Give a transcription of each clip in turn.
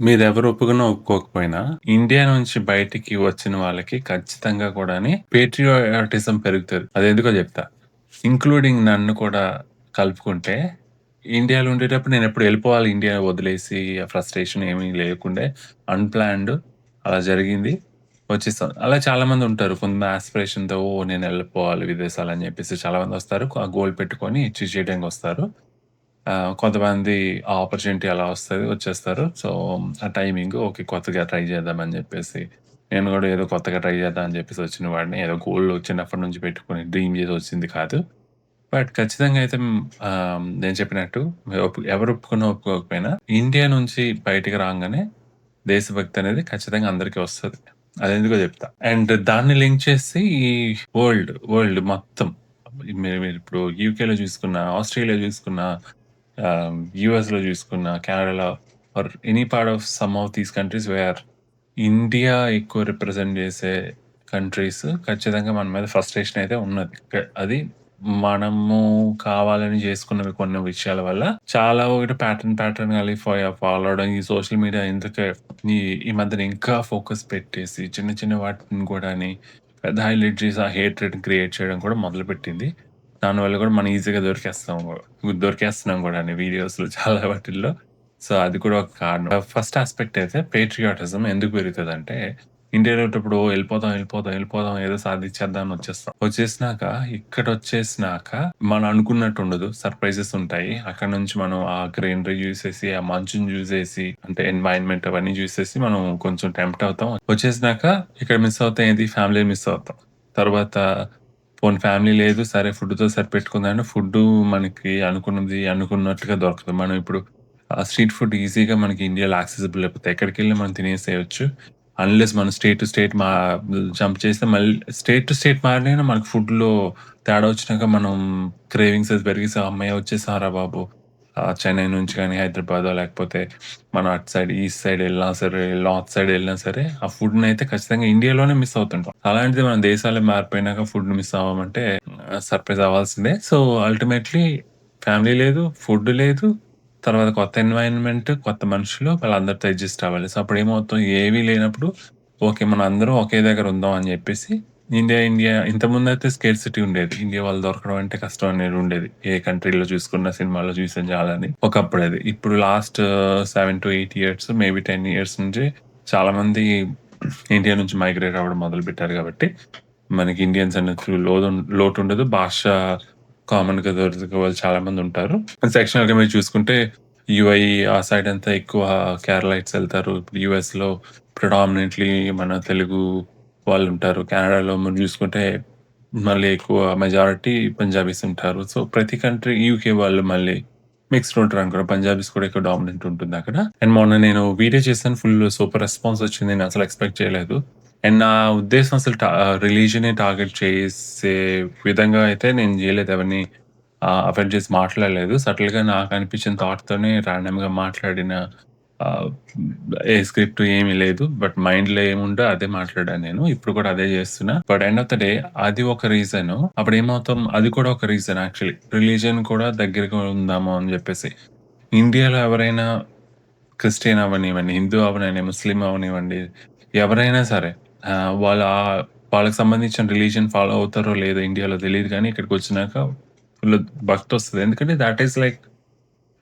మీరెవరు ఒప్పుకున్నా, ఒప్పుకోకపోయినా ఇండియా నుంచి బయటికి వచ్చిన వాళ్ళకి ఖచ్చితంగా కూడాని పేట్రియాటిజం అది అదెందుకో చెప్తా ఇంక్లూడింగ్ నన్ను కూడా కలుపుకుంటే, ఇండియాలో ఉండేటప్పుడు నేను ఎప్పుడు వెళ్ళిపోవాలి ఇండియా వదిలేసి ఫ్రస్ట్రేషన్ ఏమీ లేకుండే అన్‌ప్లాన్డ్ అలా జరిగింది. వచ్చేస్తాం అలా చాలామందుంటారు. కొంత యాస్పిరేషన్‌తో ఓహ్! నేనెళ్ళిపోవాలి విదేశాలని చాలామంది వస్తారు ఆ గోల్ పెట్టుకొని అచీవ్ చేయడానికొస్తారు. ఆహ్, కొంతమంది ఆ ఆపర్చునిటీ అలా వస్తది. వచ్చేస్తారు. సో, ఆ టైమింగ్ ఓకే. కొత్తగా ట్రై చేద్దామని చెప్పేసి నేను గూడా ఏదో కొత్తగా ట్రై చేద్దాం అని చెప్పేసి వచ్చిన వాడిని. ఏదో గోల్ చిన్నప్పటి నుంచి పెట్టుకొని డ్రీమ్ చేసి వచ్చింది కాదు. బట్ ఖచ్చితంగా అయితే హ్మ్, ఆహ్, నేను చెప్పినట్టు ఒప్ ఎవరు ఒప్పుకున్నా, ఒప్పుకోకపోయినా ఇండియా నుంచి బయటికి రాంగానే దేశభక్తి అనేది ఖచ్చితంగా అందరికీ వస్తది. అదెందుకో చెప్తా. అండ్ దాన్ని లింక్ చేసి ఈ వరల్డ్, వరల్డ్ మొత్తం మీరు మీరిప్పుడు యూకేలో చూసుకున్నా, ఆస్ట్రేలియా చూసుకున్నా, యూఎస్‌లో చూసుకున్నా, కెనడాలో are any part of some of these countries where India ఎక్కువ రిప్రజెంట్ చేసే కంట్రీస్ ఖచ్చితంగా మన మీద ఫ్రస్ట్రేషన్ అయితే ఉన్నది. అది మనము కావాలని చేసుకున్నవి కొన్ని విషయాల వల్ల చాలా ఒకటి ప్యాటర్న్ ప్యాటర్న్ కలిగి ఫ ఫాలో అవ్వడం ఈ సోషల్ మీడియా ఎందుకే ఈ ఈ మధ్యన ఇంకా ఫోకస్ పెట్టేసి చిన్న చిన్న వాటిని కూడా పెద్ద హైలైట్ చేసి ఆ హేట్రెడ్ క్రియేట్ చేయడం కూడా మొదలుపెట్టింది. దానివల్ల కూడా మనం ఈజీగా దొరికేస్తాం. దొరికేస్తున్నాం కూడా అని వీడియోస్‌లో చాలా వాటిల్లో. సో, అది కూడా ఒక కారణం. ఫస్ట్ ఆస్పెక్ట్ అయితే పేట్రియాటిజం ఎందుకు పెరుగుతదంటే, ఇండియాలో ఉన్నప్పుడు వెళ్ళిపోదాం వెళ్ళిపోదాం వెళ్ళిపోదాం ఏదో సాధించేద్దాం అని వచ్చేస్తాం. వచ్చేసినాక ఇక్కడ వచ్చేసినాక మనం అనుకున్నట్టు ఉండదు. సర్ప్రైజెస్ ఉంటాయి. అక్కడి నుంచి మనం ఆ గ్రీనరీ చూసేసి, ఆ మంచుని చూసేసి అంటే ఎన్వైర్న్‌మెంట్ అవన్నీ చూసేసి మనం కొంచెం టెంప్ట్ అవుతాం. వచ్చేసినాక ఇక్కడ మిస్ అవుతాం ఏది ఫ్యామిలీ మిస్ అవుతాం. తర్వాత పోనీ ఫ్యామిలీ లేదు సరే ఫుడ్‌తో సరిపెట్టుకుందాం ఫుడ్ ఫుడ్డు మనకి అనుకున్నది అనుకున్నట్టుగా దొరకదు. మనం ఇప్పుడు స్ట్రీట్ ఫుడ్ ఈజీగా మనకి ఇండియాలో యాక్సెసిబుల్ లేకపోతే ఎక్కడికి వెళ్ళి మనం తినేసేయొచ్చు. అన్‌లెస్ మనం స్టేట్ టు స్టేట్ మా జంప్ చేస్తే మళ్ళీ స్టేట్ టు స్టేట్ మారినైనా మనకు ఫుడ్‌లో తేడా వచ్చినాక మనం క్రేవింగ్స్ అది పెరిగి అమ్మాయి వచ్చేసారా బాబు! చెన్నై నుంచి కానీ హైదరాబాద్ లేకపోతే మనం అటు సైడ్ ఈస్ట్ సైడ్ వెళ్ళినా సరే, నార్త్ సైడ్ వెళ్ళినా సరే, ఆ ఫుడ్‌నయితే ఖచ్చితంగా ఇండియాలోనే మిస్ అవుతుంటాం. అలాంటిది మన దేశాలే మారిపోయినాక ఫుడ్ మిస్ అవ్వమంటే సర్ప్రైజ్ అవ్వాల్సిందే. సో, అల్టిమేట్‌లీ ఫ్యామిలీ లేదు, ఫుడ్ లేదు, తర్వాత కొత్త ఎన్వైరన్మెంట్ కొత్త మనుషులు వాళ్ళందరితో అడ్జస్ట్ అవ్వాలి. సో, అప్పుడు ఏమవుతాం ఏవీ లేనప్పుడు ఓకే. మన అందరూ ఒకే దగ్గర ఉందాం అని చెప్పేసి ఇండియా, ఇండియా ఇంతకుముందయితే స్కేర్సిటీ ఉండేది. ఇండియా వాళ్ళు దొరకడం అంటే కష్టం అనేది ఉండేది. ఏ కంట్రీలో చూసుకున్న సినిమాలో చూసిన చాలని. అది ఇప్పుడు లాస్ట్ 7-8 ఇయర్స్ మేబీ 10 ఇయర్స్ నుంచి చాలామంది ఇండియా నుంచి మైగ్రేట్ అవ్వడం మొదలుపెట్టారు కాబట్టి, మనకి ఇండియన్స్ అన్నట్లు లోదు లోటుండదు. భాష కామన్‌గా దొరికే వాళ్ళు చాలామంది ఉంటారు. సెక్షనల్‌గా మీరు చూసుకుంటే యుఐ ఆ సైడ్ అంతా ఎక్కువ కేరళైట్స్ వెళ్తారు ఇప్పుడు యూఎస్‌లో ప్రిడామినెంట్‌లీ మన తెలుగు వాళ్ళు ఉంటారు కెనడాలో మనం చూసుకుంటే మళ్ళీ ఎక్కువ మెజారిటీ పంజాబీస్ ఉంటారు. సో, ప్రతి కంట్రీ యూకే వాళ్ళు మళ్ళీ మిక్స్డ్ ఉంటారనుకుంటా. పంజాబీస్ కూడా ఎక్కువ డామినెంట్ ఉంటుందక్కడ. అండ్ మొన్న నేను వీడియో చేశాను. ఫుల్ సూపర్ రెస్పాన్స్ వచ్చింది. నేను అసలు ఎక్స్‌పెక్ట్ చేయలేదు. అండ్ నా ఉద్దేశం అసలు టా రిలీజియనే టార్గెట్ చేసే విధంగా అయితే నేను చేయలేదు ఎవరిని ఆహ్, అఫెండ్ చేసి మాట్లాడలేదు. సటిల్‌గా నాకనిపించిన థాట్‌తోనే ర్యాండమ్‌గా మాట్లాడిన ఏ స్క్రిప్ట్ ఏమీ లేదు. బట్ మైండ్‌లో ఏముండో అదే మాట్లాడాను నేను. ఇప్పుడు కూడా అదే చేస్తున్నా. But end of the day అది ఒక రీజను. అప్పుడేమవుతాం అది కూడా ఒక రీజన్ యాక్చువల్లీ. రిలీజన్ కూడా దగ్గరగా ఉందాము అని చెప్పేసి ఇండియాలో ఎవరైనా క్రిస్టియన్ అవ్వనివ్వండి, హిందూ అవనివ్వండి ముస్లిం అవనివ్వండి ఎవరైనా సరే వాళ్ళ వాళ్ళకి సంబంధించిన రిలీజన్ ఫాలో అవుతారో లేదో ఇండియాలో తెలియదు కానీ ఇక్కడికి వచ్చినాక ఫుల్ భక్తి వస్తుంది ఎందుకంటే that is like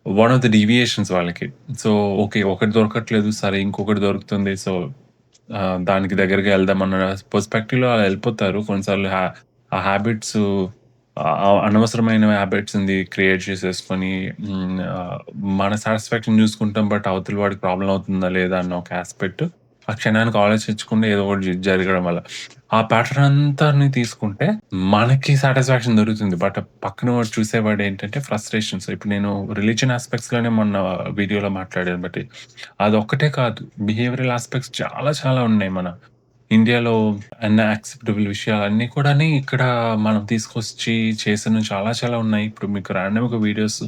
one of the deviations వాళ్ళకి. So, okay. ఒకటి దొరకట్లేదు. సరే ఇంకొకటి దొరుకుతుంది. సో, దానికి దగ్గరగా వెళ్దామన్న పర్స్‌పెక్టివ్‌లో అలా వెళ్ళిపోతారు కొన్నిసార్లు హ్యా ఆ హ్యాబిట్స్ అనవసరమైన హ్యాబిట్స్ ఉంది క్రియేట్ చేసేసుకొని మన సాటిస్ఫాక్షన్ చూసుకుంటాం. బట్ అవతల వాడికి ప్రాబ్లమ్ అవుతుందా లేదా అన్న ఒక ఆస్పెక్ట్ ఆ క్షణానికి ఆలోచించకుండా ఏదో ఒకటి జరగడం వల్ల. ఆ ప్యాటర్న్ అంతాని తీసుకుంటే మనకి సాటిస్ఫాక్షన్ దొరుకుతుంది. బట్ పక్కన వాడు చూసేవాడు ఏంటంటే ఫ్రస్ట్రేషన్స్. ఇప్పుడు నేను రిలిజియన్ ఆస్పెక్ట్స్లోనే మొన్న వీడియోలో మాట్లాడాను బట్టి అది ఒక్కటే కాదు. బిహేవియరల్ ఆస్పెక్ట్స్ చాలా చాలా ఉన్నాయి మన ఇండియాలో అన్‌యాక్సెప్టబుల్ విషయాలన్నీ కూడా ఇక్కడ మనం తీసుకొచ్చి చేసిన చాలా చాలా ఉన్నాయి. ఇప్పుడు మీకు ర్యాండమ్‌గా వీడియోస్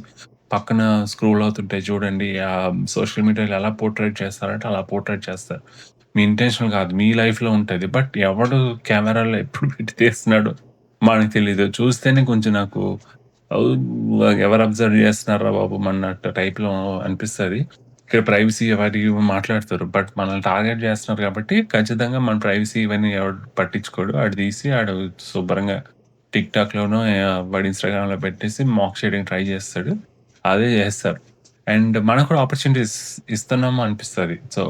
పక్కన స్క్రోల్ అవుతుంటాయి చూడండి. ఆ సోషల్ మీడియాలో ఎలా పోర్ట్రేట్ చేస్తారంటే అలా పోర్ట్రేట్ చేస్తారు. మీ ఇంటెన్షన్ కాదు. మీ లైఫ్‌లో ఉంటుంది బట్ ఎవడు కెమెరాలో ఎప్పుడు పెట్టి తీస్తున్నాడు మనకు తెలీదు. చూస్తేనే కొంచెం నాకు ఎవరు అబ్జర్వ్ చేస్తున్నారురా బాబు! మన టైప్‌లో అనిపిస్తుంది ఇక్కడ ప్రైవసీ ఎవరి మాట్లాడతారు. బట్ మనల్ని టార్గెట్ చేస్తున్నారు కాబట్టి ఖచ్చితంగా మన ప్రైవసీ ఇవన్నీ ఎవడు పట్టించుకోడు. ఆడు తీసి ఆడు శుభ్రంగా టిక్‌టాక్‌లోనో ఆహ్, వాడు ఇన్‌స్టాగ్రామ్‌లో పెట్టేసి మాక్ చేయడానికి ట్రై చేస్తాడు. అదే చేస్తారు. అండ్ మనకు కూడా ఆపర్చునిటీస్ ఇస్తున్నాము అనిపిస్తుంది సో,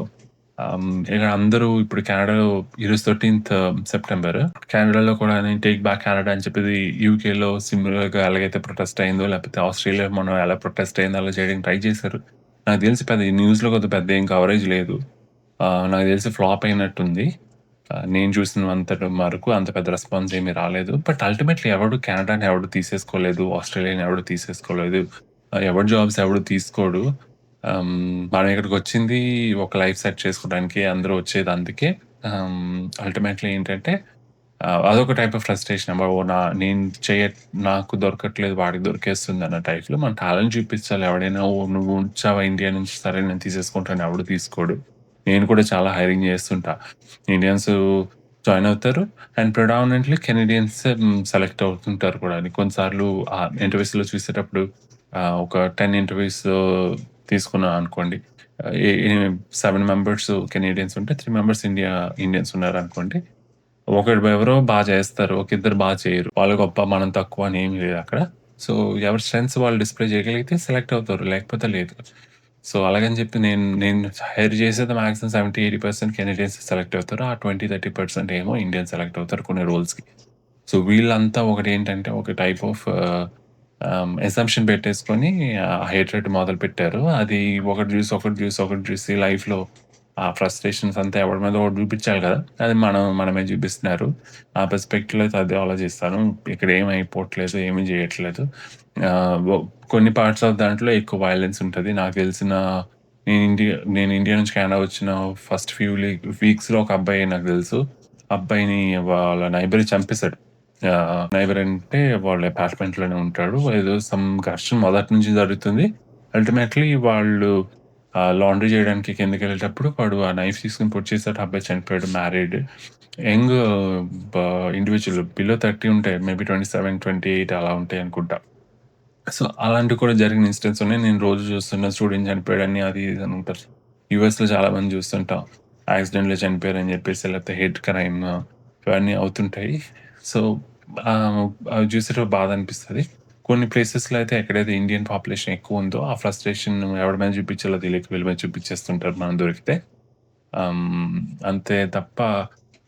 um, ఇక్కడ అందరూ ఇప్పుడు కెనడాలో ఈరోజు 13థ్ సెప్టెంబర్. కెనడాలో కూడా నేను టేక్ బ్యాక్ కెనడా అని చెప్పేది యూకేలో సిమిలర్‌గా ఎలాగైతే ప్రొటెస్ట్ అయిందో, లేకపోతే ఆస్ట్రేలియా మనం ఎలా ప్రొటెస్ట్ అయిందో అలా చేయడానికి ట్రై చేశారు. నాకు తెలిసి పెద్ద న్యూస్‌లో కొద్దిగా పెద్ద ఏం కవరేజ్ లేదు. నాకు తెలిసి ఫ్లాప్ అయినట్టుంది. నేను నేను చూసినంత వరకు అంత పెద్ద రెస్పాన్స్ ఏమీ రాలేదు. బట్ అల్టిమేట్‌లీ ఎవడు కెనడాని ఎవడు తీసేసుకోలేదు. ఆస్ట్రేలియాని ఎవడు తీసేసుకోలేదు. ఎవరి జాబ్స్ ఎవడు తీసుకోడు. మనం ఇక్కడికి వచ్చింది ఒక లైఫ్ సెట్ చేసుకోవడానికి. అందరూ వచ్చేది అందుకే. అల్టిమేట్‌లీ ఏంటంటే అదొక టైప్ ఆఫ్ ఫ్రస్ట్రేషన్. అబ్బా! ఓ నా నేను చేయ నాకు దొరకట్లేదు వాడికి దొరికేస్తుంది అన్న టైప్‌లో మన టాలెంట్ చూపించాలి. ఎవడైనా ఓ నువ్వు ఉంచావా ఇండియా నుంచి సరే నేను తీసేసుకుంటాను ఎవడు తీసుకోడు. నేను కూడా చాలా హైరింగ్ చేస్తుంటా. ఇండియన్స్ జాయిన్ అవుతారు. అండ్ ప్రొడామినెంట్లీ కెనడియన్స్ సెలెక్ట్ అవుతుంటారు కూడా. కొన్నిసార్లు ఇంటర్వ్యూస్‌లో చూసేటప్పుడు ఆహ్, ఒక 10 ఇంటర్వ్యూస్ తీసుకున్నాం అనుకోండి. ఏ ఏ 7 మెంబర్స్ కెనేడియన్స్ ఉంటే 3 మెంబర్స్ ఇండియా ఇండియన్స్ ఉన్నారనుకోండి. ఒకడు ఎవరో బా చేస్తారు. ఒక ఇద్దరు బా చేయరు. వాళ్ళు గొప్ప మనం తక్కువ అని ఏమి లేదు అక్కడ. సో, ఎవరి స్ట్రెంగ్త్స్ వాళ్ళు డిస్‌ప్లే చేయగలిగితే సెలెక్ట్ అవుతారు. లేకపోతే లేదు. సో, అలాగని చెప్పి నేను నేను హైర్ చేసేది మాక్సిమం 70, 80% కెనడియన్స్ సెలెక్ట్ అవుతారు. ఆ 20, 30% ఏమో ఇండియన్స్ సెలెక్ట్ అవుతారు కొన్ని రోల్స్‌కి. సో, వీళ్ళంతా ఒకటేంటంటే ఒక type of ah, Um, assumption పెట్టేసుకొని హైడ్రేట్ మొదలు పెట్టారు అది ఒకటి చూసి, ఒకటి చూసి, ఒకటి చూసి లైఫ్‌లో ఆ ఫ్రస్ట్రేషన్స్ అంతా ఎవరి మీద ఒకటి చూపించాలి కదా! అది మనం మనమే చూపిస్తున్నారు. ఆ పెర్స్పెక్టివ్లో అయితే అదే ఆలోచిస్తాను. ఇక్కడ ఏం అయిపోవట్లేదు. ఏమి చేయట్లేదు. కొన్ని పార్ట్స్ ఆఫ్ దాంట్లో ఎక్కువ వైలెన్స్ ఉంటుంది నాకు తెలిసిన నేను ఇండియా నేను ఇండియా నుంచి కెనడా వచ్చిన ఫస్ట్ ఫ్యూ వీక్స్‌లో ఒక అబ్బాయి నాకు తెలుసు. అబ్బాయిని వాళ్ళ నైబర్ చంపేశాడు ఆహ్, నైబర్ అంటే లోనే అపార్ట్మెంట్‌లోనే ఉంటాడు. ఏదో సమ్ ఘర్షణ మొదటి నుంచి జరుగుతుంది. అల్టిమేట్‌లీ వాళ్ళు లాండ్రీ చేయడానికి కిందకి వెళ్ళేటప్పుడు వాడు ఆ నైఫ్ తీసుకొని పొడి చేసాడు. అబ్బాయి చనిపోయాడు. మ్యారీడ్. యంగ్ ఇండివిజువల్ బిలో 30 ఉంటాయి. మేబీ 27, 28 అలా ఉంటాయి అనుకుంటా. సో, అలాంటివి కూడా జరిగిన ఇన్సిడెంట్స్ ఉన్నాయి. నేను రోజు చూస్తున్న స్టూడెంట్ చనిపోయాడని అది ఇది అని ఉంటారు. యూఎస్‌లో చాలామంది చూస్తుంటాం. యాక్సిడెంట్‌లో చనిపోయారని చెప్పేసి లేకపోతే హెడ్ క్రైమ్ ఇవన్నీ అవుతుంటాయి. సో, అవి చూసేటప్పుడు బాధ అనిపిస్తుంది కొన్ని ప్లేసెస్‌లో అయితే ఎక్కడైతే ఇండియన్ పాపులేషన్ ఎక్కువ ఉందో ఆ ఫ్రస్ట్రేషన్ ఎవడి మీద చూపించాలో తెలియక వీళ్ళ మీద చూపించేస్తుంటారు మనం దొరికితే. అంతే తప్ప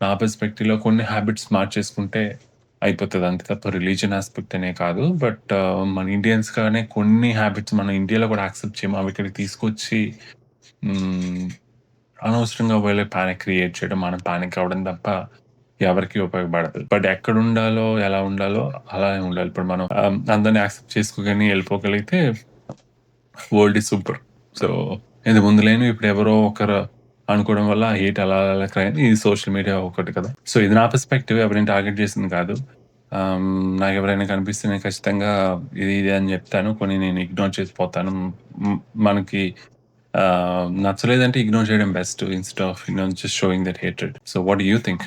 నా పర్స్పెక్టివ్‌లో కొన్ని హ్యాబిట్స్ మార్చేసుకుంటే అయిపోతుంది అంతే తప్ప రిలీజియన్ ఆస్పెక్ట్ అనే కాదు. బట్ మన ఇండియన్స్‌గానే కొన్ని హ్యాబిట్స్ మనం ఇండియాలో కూడా యాక్సెప్ట్ చేయము. అవి ఇక్కడికి తీసుకొచ్చి అనవసరంగా వీళ్ళకి ప్యానిక్ క్రియేట్ చేయడం, మనం ప్యానిక్ అవ్వడం తప్ప ఎవరికి ఉపయోగపడదు. బట్ ఎక్కడ ఉండాలో ఎలా ఉండాలో అలానే ఉండాలి. ఇప్పుడు మనం అందరిని యాక్సెప్ట్ చేసుకోగానే వెళ్ళిపోగలిగితే వరల్డ్ ఈజ్ సూపర్. సో, ఇది ముందు లేను ఇప్పుడు ఎవరో ఒకరు అనుకోవడం వల్ల హేట్ అలా అలా క్రైమ్ ఇది సోషల్ మీడియా ఒకటి కదా! సో, ఇది నా పర్స్పెక్టివ్ ఎవరిని టార్గెట్ చేసింది కాదు. నాకు ఎవరైనా కనిపిస్తే నేను ఖచ్చితంగా ఇది ఇది అని చెప్తాను. కొన్ని నేను ఇగ్నోర్ చేసిపోతాను. మనకి నచ్చలేదంటే ఇగ్నోర్ చేయడం best instead of you just showing that hatred. So, what you think?